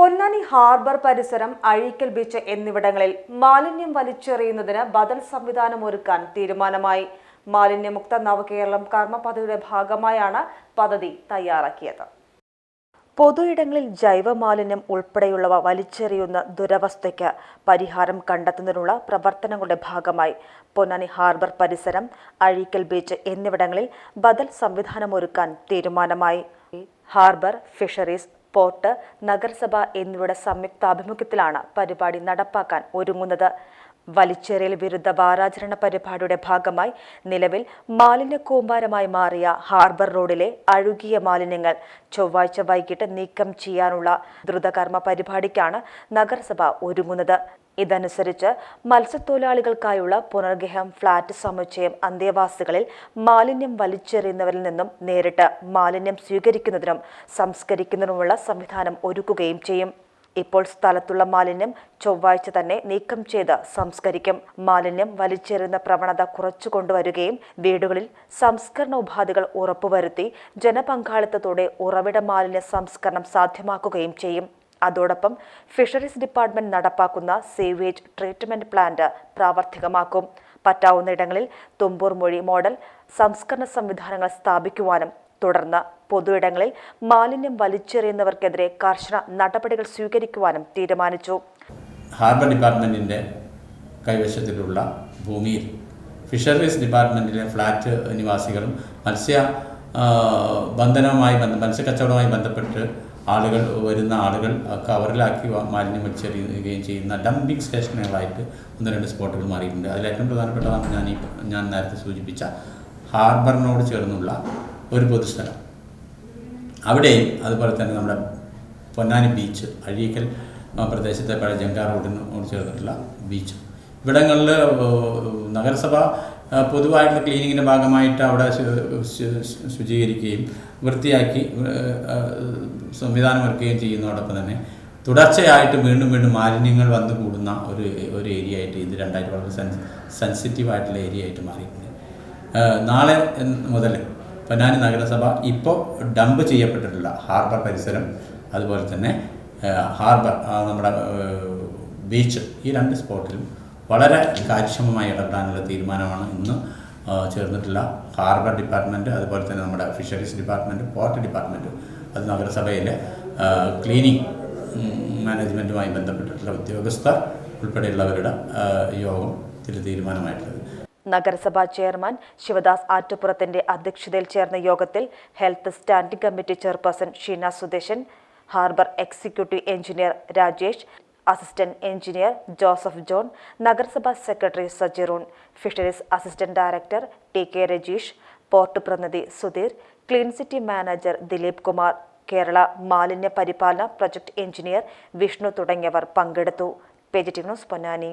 Ponnani harbour പരിസരം Azhikkal beach എന്നിവിടങ്ങളിൽ മാലിന്യം വലിച്ചെറിയുന്നതിന് ബദൽ സംവിധാനം ഒരുക്കാൻ തീരുമാനമായി. മാലിന്യമുക്ത നവകേരളം കർമ്മ പദ്ധതിയുടെ ഭാഗമായാണ് പദ്ധതി തയ്യാറാക്കിയത്. പൊതുയിടങ്ങളിൽ ജൈവമാലിന്യം ഉൾപ്പെടെയുള്ളവ വലിച്ചെറിയുന്ന ദുരവസ്ഥയ്ക്ക് പരിഹാരം കണ്ടെത്തുന്നതിനുള്ള പ്രവർത്തനങ്ങളുടെ ഭാഗമായി പൊന്നാനി ഹാർബർ പരിസരം അഴീക്കൽ ബീച്ച് എന്നിവിടങ്ങളിൽ ബദൽ സംവിധാനമൊരുക്കാൻ തീരുമാനമായി. ഹാർബർ ഫിഷറീസ് പോർട്ട് നഗരസഭ എന്നിവയുടെ സംയുക്താഭിമുഖ്യത്തിലാണ് പരിപാടി നടപ്പാക്കാൻ ഒരുങ്ങുന്നത്. വലിച്ചെറിയൽ വിരുദ്ധ വാരാചരണ പരിപാടിയുടെ ഭാഗമായി നിലവിൽ മാലിന്യ കൂമ്പാരമായി മാറിയ ഹാർബർ റോഡിലെ അഴുകിയ മാലിന്യങ്ങൾ ചൊവ്വാഴ്ച വൈകിട്ട് നീക്കം ചെയ്യാനുള്ള ദ്രുതകർമ്മ പരിപാടിക്കാണ് നഗരസഭ ഒരുങ്ങുന്നത്. ഇതനുസരിച്ച് മത്സ്യത്തൊഴിലാളികൾക്കായുള്ള പുനർഗേഹം ഫ്ളാറ്റ് സമുച്ചയം അന്തേവാസികളിൽ മാലിന്യം വലിച്ചെറിയുന്നവരിൽ നിന്നും നേരിട്ട് മാലിന്യം സ്വീകരിക്കുന്നതിനും സംസ്കരിക്കുന്നതിനുമുള്ള സംവിധാനം ഒരുക്കുകയും ചെയ്യും. ഇപ്പോൾ സ്ഥലത്തുള്ള മാലിന്യം ചൊവ്വാഴ്ച തന്നെ നീക്കം ചെയ്ത് സംസ്കരിക്കും. മാലിന്യം വലിച്ചെറിയുന്ന പ്രവണത കുറച്ചു കൊണ്ടുവരികയും വീടുകളിൽ സംസ്കരണ ഉപാധികൾ ഉറപ്പുവരുത്തി ജനപങ്കാളിത്തത്തോടെ ഉറവിട മാലിന്യ സംസ്കരണം സാധ്യമാക്കുകയും ചെയ്യും. അതോടൊപ്പം ഫിഷറീസ് ഡിപ്പാർട്ട്മെന്റ് നടപ്പാക്കുന്ന സേവേജ് ട്രീറ്റ്മെന്റ് പ്ലാന്റ് പ്രാവർത്തികമാക്കും. പറ്റാവുന്ന ഇടങ്ങളിൽ തുമ്പൂർ മൊഴി മോഡൽ സംസ്കരണ സംവിധാനങ്ങൾ സ്ഥാപിക്കുവാനും തുടർന്ന് പൊതുയിടങ്ങളിൽ മാലിന്യം വലിച്ചെറിയുന്നവർക്കെതിരെ കർശന നടപടികൾ സ്വീകരിക്കുവാനും തീരുമാനിച്ചു. ഹാർബർ ഡിപ്പാർട്ട്മെന്റിന്റെ കൈവശത്തിലുള്ള ഭൂമിയിൽ ഫിഷറീസ് ഡിപ്പാർട്ട്മെന്റിലെ ഫ്ലാറ്റ് നിവാസികളും മത്സ്യ ബന്ധനവുമായി ബന്ധ മത്സ്യക്കച്ചവടവുമായി ബന്ധപ്പെട്ട് ആളുകൾ വരുന്ന ആളുകൾ കവറിലാക്കി മാലിന്യം വലിച്ചെറിയുകയും ചെയ്യുന്ന ഡംപിംഗ് സ്റ്റേഷനുകളായിട്ട് ഒന്ന് രണ്ട് സ്പോട്ടുകൾ മാറിയിട്ടുണ്ട്. അതിൽ ഏറ്റവും പ്രധാനപ്പെട്ടതാണ് ഞാൻ ഈ ഞാൻ നേരത്തെ സൂചിപ്പിച്ച ഹാർബറിനോട് ചേർന്നുള്ള ഒരു പൊതുസ്ഥലം അവിടെ അതുപോലെ തന്നെ നമ്മുടെ പൊന്നാനി ബീച്ച് അഴീക്കൽ പ്രദേശത്തെ പഴയ ജങ്കാർ റോഡിനോട് ചേർന്നിട്ടുള്ള ബീച്ച്. ഇവിടങ്ങളിൽ നഗരസഭ പൊതുവായിട്ടുള്ള ക്ലീനിങ്ങിന്റെ ഭാഗമായിട്ട് അവിടെ ശുചീകരിക്കുകയും വൃത്തിയാക്കി സംവിധാനം ഒരുക്കുകയും ചെയ്യുന്നതോടൊപ്പം തന്നെ തുടർച്ചയായിട്ട് വീണ്ടും വീണ്ടും മാലിന്യങ്ങൾ വന്നു കൂടുന്ന ഒരു ഒരു ഏരിയ ആയിട്ട് ഇത് രണ്ടായിട്ട് വളരെ സെൻസിറ്റീവ് ആയിട്ടുള്ള ഏരിയ ആയിട്ട് മാറിയിട്ടുണ്ട്. നാളെ മുതൽ പൊന്നാനി നഗരസഭ ഇപ്പോൾ ഡംപ് ചെയ്യപ്പെട്ടിട്ടുള്ള ഹാർബർ പരിസരം അതുപോലെ തന്നെ ഹാർബർ നമ്മുടെ ബീച്ച് ഈ രണ്ട് സ്പോട്ടിലും വളരെ കാര്യക്ഷമമായി ഇടപെടാനുള്ള തീരുമാനമാണ് ഇന്ന് ചേർന്നിട്ടുള്ള ഹാർബർ ഡിപ്പാർട്ട്മെന്റ് അതുപോലെ തന്നെ നമ്മുടെ ഫിഷറീസ് ഡിപ്പാർട്ട്മെന്റ് പോർട്ട് ഡിപ്പാർട്ട്മെന്റ് അത് നഗരസഭയിലെ ക്ലീനിങ് മാനേജ്മെന്റുമായി ബന്ധപ്പെട്ടിട്ടുള്ള ഉദ്യോഗസ്ഥർ ഉൾപ്പെടെയുള്ളവരുടെ യോഗം ഇതിൽ തീരുമാനമായിട്ടുള്ളത്. നഗരസഭാ ചെയർമാൻ ശിവദാസ് ആറ്റുപുറത്തിന്റെ അധ്യക്ഷതയിൽ ചേർന്ന യോഗത്തിൽ health standing committee chairperson Sheena Sudeshan harbour executive engineer Rajesh assistant engineer Joseph John നഗരസഭാ secretary Sajiroon fisheries assistant director T K Rajeesh port പ്രതിനിധി Sudheer clean city manager Dileep Kumar Kerala മാലിന്യ പരിപാലന project engineer Vishnu തുടങ്ങിയവർ പങ്കെടുത്തു. News Ponnani.